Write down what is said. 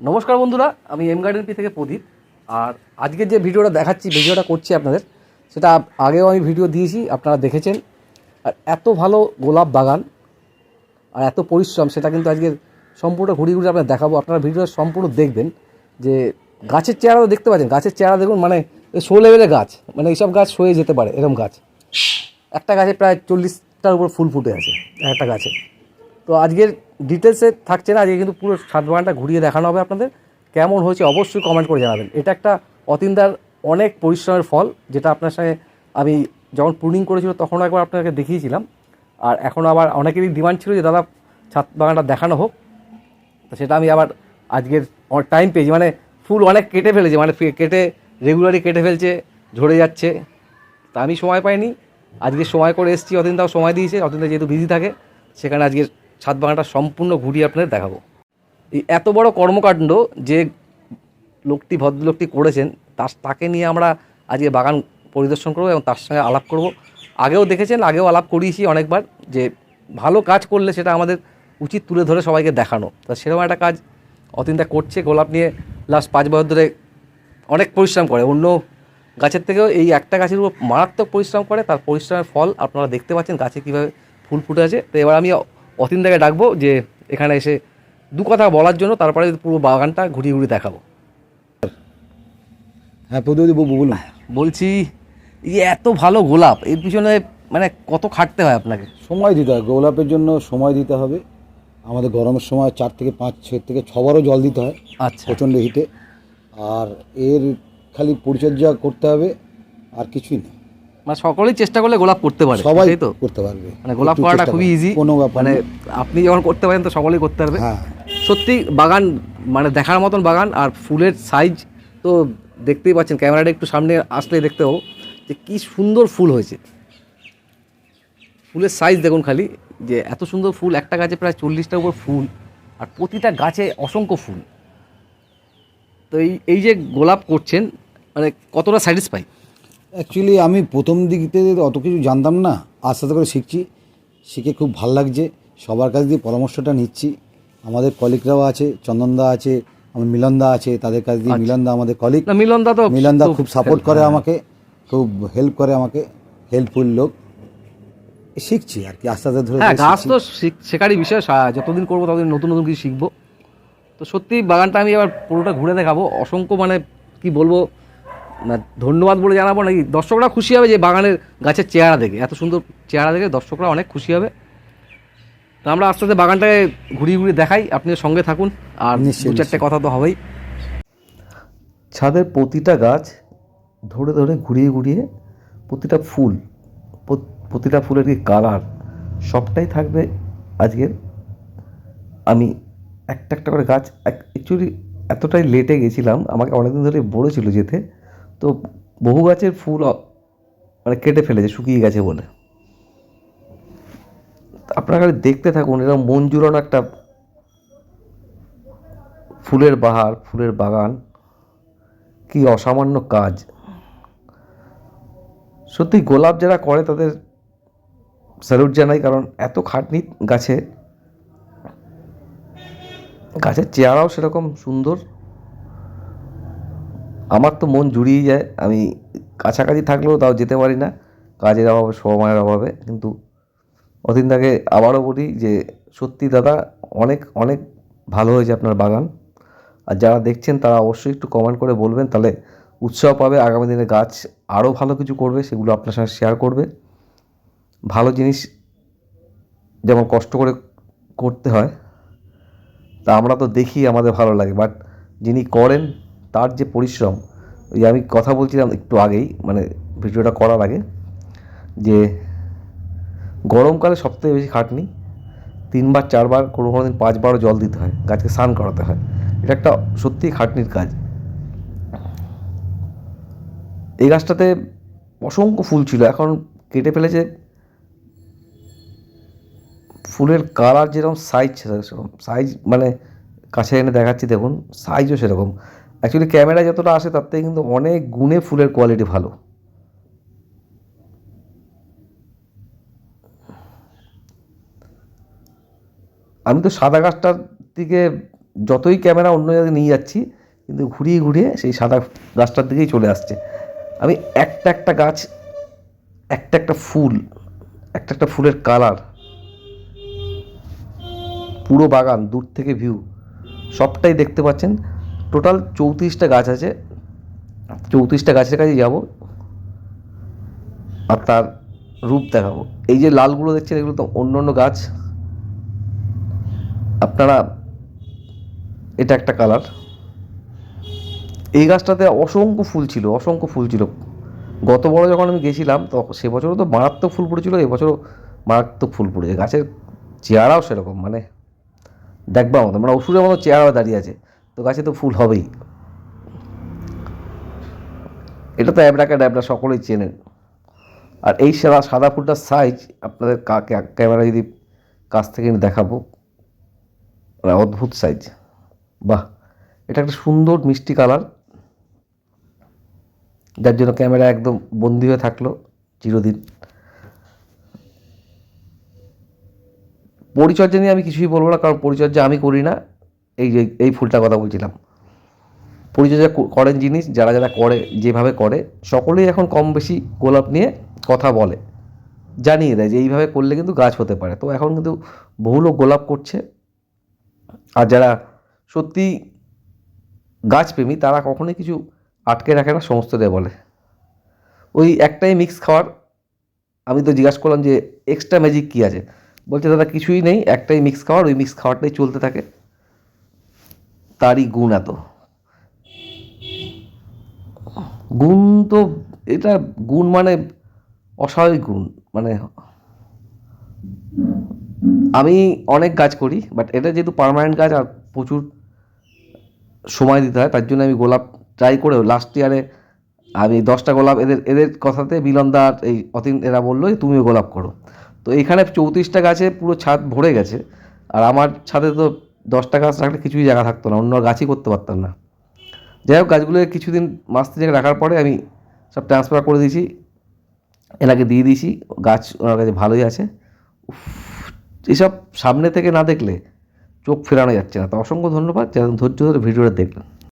নমস্কার বন্ধুরা, আমি এম গার্ডেন পি থেকে প্রদীপ। আর আজকের যে ভিডিওটা দেখাচ্ছি, ভিডিওটা করছি আপনাদের, সেটা আগেও আমি ভিডিও দিয়েছি, আপনারা দেখেছেন। আর এত ভালো গোলাপ বাগান আর এত পরিশ্রম, সেটা কিন্তু আজকের সম্পূর্ণ ঘুরি ঘুরে আপনার দেখাবো। আপনারা ভিডিওটা সম্পূর্ণ দেখবেন, যে গাছের চেহারা তো দেখতে পাচ্ছেন। গাছের চেহারা দেখুন মানে শো লেভেলের গাছ মানে এইসব গাছ সয়ে যেতে পারে এরকম গাছ। একটা গাছে প্রায় চল্লিশটার উপর ফুল ফুটে আছে, একটা গাছে। তো আজকের ডিটেলসে থাকছে না, আজকে কিন্তু পুরো সাত বাগানটা ঘুরিয়ে দেখানো হবে আপনাদের। কেমন হয়েছে অবশ্যই কমেন্ট করে জানাবেন। এটা একটা অতীন্দার অনেক পরিশ্রমের ফল, যেটা আপনার সঙ্গে আমি যখন প্রুনিং করেছিল তখন একবার আপনাকে দেখিয়েছিলাম। আর এখন আবার অনেকেরই ডিমান্ড ছিল যে, দাদা ছাদ বাগানটা দেখানো হোক। সেটা আমি আবার আজকের টাইম পেয়েছি। মানে ফুল অনেক কেটে ফেলেছে মানে কেটে রেগুলারই কেটে ফেলছে, ঝরে যাচ্ছে। তা আমি সময় পাইনি। আজকে সময় করে এসেছি, অতীনদাও সময় দিয়েছে। অতীনদা যেহেতু বিজি থাকে, সেখানে আজকে ছাদ বাগানটা সম্পূর্ণ ঘুরিয়ে আপনাদের দেখাবো। এই এত বড় কর্মকাণ্ড যে লোকটি, ভদ্রলোকটি করেছেন, তার, তাকে নিয়ে আমরা আজকে বাগান পরিদর্শন করব এবং তার সঙ্গে আলাপ করব। আগেও দেখেছেন, আগেও আলাপ করিয়েছি অনেকবার যে ভালো কাজ করলে সেটা আমাদের উচিত তুলে ধরে সবাইকে দেখানো। তা সেরকম একটা কাজ অতীনদা করছে, গোলাপ নিয়ে লাস্ট পাঁচ বছর ধরে অনেক পরিশ্রম করে। অন্য গাছের থেকেও এই একটা গাছের উপর মারাত্মক পরিশ্রম করে। তার পরিশ্রমের ফল আপনারা দেখতে পাচ্ছেন গাছে কীভাবে ফুল ফুটে আছে। তো এবার আমি অতীনদাকে ডাকবো যে এখানে এসে দু কথা বলার জন্য তারপরে পুরো বাগানটা ঘুরিয়ে ঘুরিয়ে দেখাবো। হ্যাঁ প্রদীপ বলুন। বলছি এই এত ভালো গোলাপ এর পিছনে মানে কত খাটতে হয় আপনাকে? সময় দিতে হয় গোলাপের জন্য সময় দিতে হবে। আমাদের গরমের সময় চার থেকে পাঁচ ছ থেকে ছবারও জল দিতে হয় আচ্ছা। প্রচণ্ড হিটে আর এর খালি পরিচর্যা করতে হবে আর কিছুই না। মানে সকলেই চেষ্টা করলে গোলাপ করতে পারে সবাই তো? করতে পারবে। মানে গোলাপ করাটা খুবই ইজি কোনো মানে আপনি যখন করতে পারেন তো সকলেই করতে পারবে। হ্যাঁ। সত্যি বাগান মানে দেখার মতন বাগান আর ফুলের সাইজ তো দেখতেই পাচ্ছেন ক্যামেরাটা একটু সামনে আসলে দেখতে পাবো যে কি সুন্দর ফুল হয়েছে। ফুলের সাইজ দেখুন খালি যে এত সুন্দর ফুল একটা গাছে প্রায় চল্লিশটার উপর ফুল আর প্রতিটা গাছে অসংখ্য ফুল। তো এই এই যে গোলাপ করছেন মানে কতটা স্যাটিসফাই অ্যাকচুয়ালি আমি প্রথম দিকতে অত কিছু জানতাম না। আস্তে আস্তে করে শিখছি। শিখে খুব ভালো লাগছে। সবার কাছ দিয়ে পরামর্শটা নিচ্ছি। আমাদের কলিগরাও আছে চন্দনদা আছে আমার মিলনদা আছে তাদের কাছ দিয়ে মিলনদা আমাদের কলিগ না মিলনদা তো মিলনদা খুব সাপোর্ট করে আমাকে খুব হেল্প করে আমাকে হেল্পফুল লোক। শিখছি আর কি আস্তে আস্তে ধরে হ্যাঁ গাছ তো শেখারই বিষয়। যতদিন করব ততদিন নতুন নতুন কিছু শিখব। তো সত্যি বাগানটা আমি এবার পুরোটা ঘুরে দেখাবো। অসংখ্য মানে কি বলব ধন্যবাদ বলে জানাব নাকি? দর্শকরা খুশি হবে যে বাগানের গাছের চেহারা দেখে। এত সুন্দর চেহারা দেখে দর্শকরা অনেক খুশি হবে। তো আমরা আস্তে আস্তে বাগানটাকে ঘুরিয়ে ঘুরিয়ে দেখাই। আপনি সঙ্গে থাকুন। আর দু চারটে কথা তো হবেই। ছাদের প্রতিটা গাছ ধরে ধরে ঘুরিয়ে ঘুরিয়ে প্রতিটা ফুল প্রতিটা ফুলের কি কালার সবটাই থাকবে আজকের। আমি একটা একটা করে গাছ অ্যাকচুয়ালি এতটাই লেটে গেছিলাম। আমাকে অনেকদিন ধরে বলেছিল যেতে। তো বহু গাছের ফুল মানে কেটে ফেলেছে, শুকিয়ে গেছে বলে। আপনারা দেখতে থাকুন, এরকম মন জুড়ানো একটা ফুলের বাহার, ফুলের বাগান, কি অসামান্য কাজ। সত্যি গোলাপ যারা করে তাদের স্যালুট জানাই, কারণ এত খাটনি গাছে। গাছের চেহারাও সেরকম সুন্দর। আমার তো মন জুড়িয়ে যায়, আমি কাছাকাছি থাকলেও তাও যেতে পারি না, কাজের অভাবে, সময়ের অভাবে, কিন্তু অতীনদাকে আবারও বলি যে, সত্যি দাদা, অনেক অনেক ভালো হয়েছে আপনার বাগান। আর যারা দেখছেন, তারা অবশ্যই একটু কমেন্ট করে বলবেন, তাহলে উৎসাহ পাবে, আগামী দিনে গাছ আরও ভালো কিছু করবে, সেগুলো আপনার সঙ্গে শেয়ার করবে। ভালো জিনিস যেমন কষ্ট করে করতে হয়, তা আমরা তো দেখি, আমাদের ভালো লাগে। বাট যিনি করেন তার যে পরিশ্রম ওই আমি কথা বলছিলাম একটু আগেই মানে ভিডিওটা করার আগে, যে গরমকালে সবথেকে বেশি খাটনি, তিনবার, চারবার, কোনো কোনো দিন পাঁচবারও জল দিতে হয়, গাছকে স্নান করাতে হয়। এটা একটা সত্যিই খাটনির কাজ। এই গাছটাতে অসংখ্য ফুল ছিল, এখন কেটে ফেলেছে। ফুলের কালার যেরকম সাইজ সেরকম সাইজ মানে কাছে এনে দেখাচ্ছি, দেখুন সাইজও সেরকম। অ্যাকচুয়ালি ক্যামেরা যতটা আসে, তার থেকে কিন্তু অনেক গুণে ফুলের কোয়ালিটি ভালো। আমি তো সাদা গাছটার দিকে যতই ক্যামেরা অন্য জায়গায় নিয়ে যাচ্ছি, কিন্তু ঘুরিয়ে ঘুরিয়ে সেই সাদা গাছটার দিকেই চলে আসছে। আমি একটা একটা গাছ, একটা একটা ফুল, একটা একটা ফুলের কালার পুরো বাগান, দূর থেকে ভিউ সবটাই দেখতে পাচ্ছেন। টোটাল চৌত্রিশটা গাছ আছে। চৌত্রিশটা গাছের কাছে যাব। আর তার রূপ দেখাবো। এই যে লালগুলো দেখছেন, এগুলো তো অন্য অন্য গাছ। আপনারা, এটা একটা কালার। এই গাছটাতে অসংখ্য ফুল ছিল, অসংখ্য ফুল ছিল। গত বড় যখন আমি গেছিলাম, তো সে বছরও তো মারাত্মক ফুল পড়েছিল, এবছরও মারাত্মক ফুল পড়েছে। গাছের চেহারাও সেরকম মানে দেখবা মতো মানে ওষুধের মতো চেহারা দাঁড়িয়ে আছে। তো গাছে তো ফুল হবেই। এটা তো অ্যাবড়াকা ড্যাবড়া সকলেই চেনেন। আর এই সাদা সাদা ফুলটার সাইজ আপনাদের ক্যামেরা যদি কাছ থেকে দেখাবো মানে অদ্ভুত সাইজ বাহ, এটা একটা সুন্দর মিষ্টি কালার। যার জন্য ক্যামেরা একদম বন্দি হয়ে থাকল চিরদিন। পরিচর্যা নিয়ে আমি কিছুই বলব না, কারণ পরিচর্যা আমি করি না। এই যে, এই ফুলটার কথা বলছিলাম। পরিচর্যা করেন জিনিস, যারা যারা করে, যেভাবে করে, সকলেই এখন কম বেশি গোলাপ নিয়ে কথা বলে। জানিয়ে দেয় যে, এইভাবে করলে কিন্তু গাছ হতে পারে। তো এখন কিন্তু বহু লোক গোলাপ করছে। আর যারা সত্যি গাছপ্রেমী তারা কখনোই কিছু আটকে রাখে না সমস্তটাই বলে। ওই একটাই মিক্স খাওয়ার, আমি তো জিজ্ঞাসা করলাম যে এক্সট্রা ম্যাজিক কী আছে? বলছে, দাদা, কিছুই নেই, একটাই মিক্স খাওয়ার, ওই মিক্স খাওয়ারটাই চলতে থাকে। তারই গুণ এত। গুণ তো এটা গুণ মানে অস্বাভাবিক গুণ মানে আমি অনেক গাছ করি বাট এটা যেহেতু পার্মানেন্ট গাছ আর প্রচুর সময় দিতে হয়, তার জন্য আমি গোলাপ ট্রাই করেও লাস্ট ইয়ারে আমি দশটা গোলাপ, এদের এদের কথাতে মিলনদা আর এই অতীন এরা বলল যে তুমিও গোলাপ করো। তো এখানে চৌত্রিশটা গাছে পুরো ছাদ ভরে গেছে, আর আমার ছাদে তো দশটা গাছ রাখলে কিছুই জায়গা থাকতো না, অন্য গাছই করতে পারতাম না। যাই হোক, গাছগুলো কিছুদিন মাস থেকে রাখার পরে আমি সব ট্রান্সফার করে দিয়েছি, এনাকে দিয়ে দিয়েছি, গাছ ওনার কাছে ভালোই আছে। এসব সামনে থেকে না দেখলে চোখ ফেরানো যাচ্ছে না। তো অসংখ্য ধন্যবাদ, যারা ধৈর্য ধরে ভিডিওটা দেখলেন।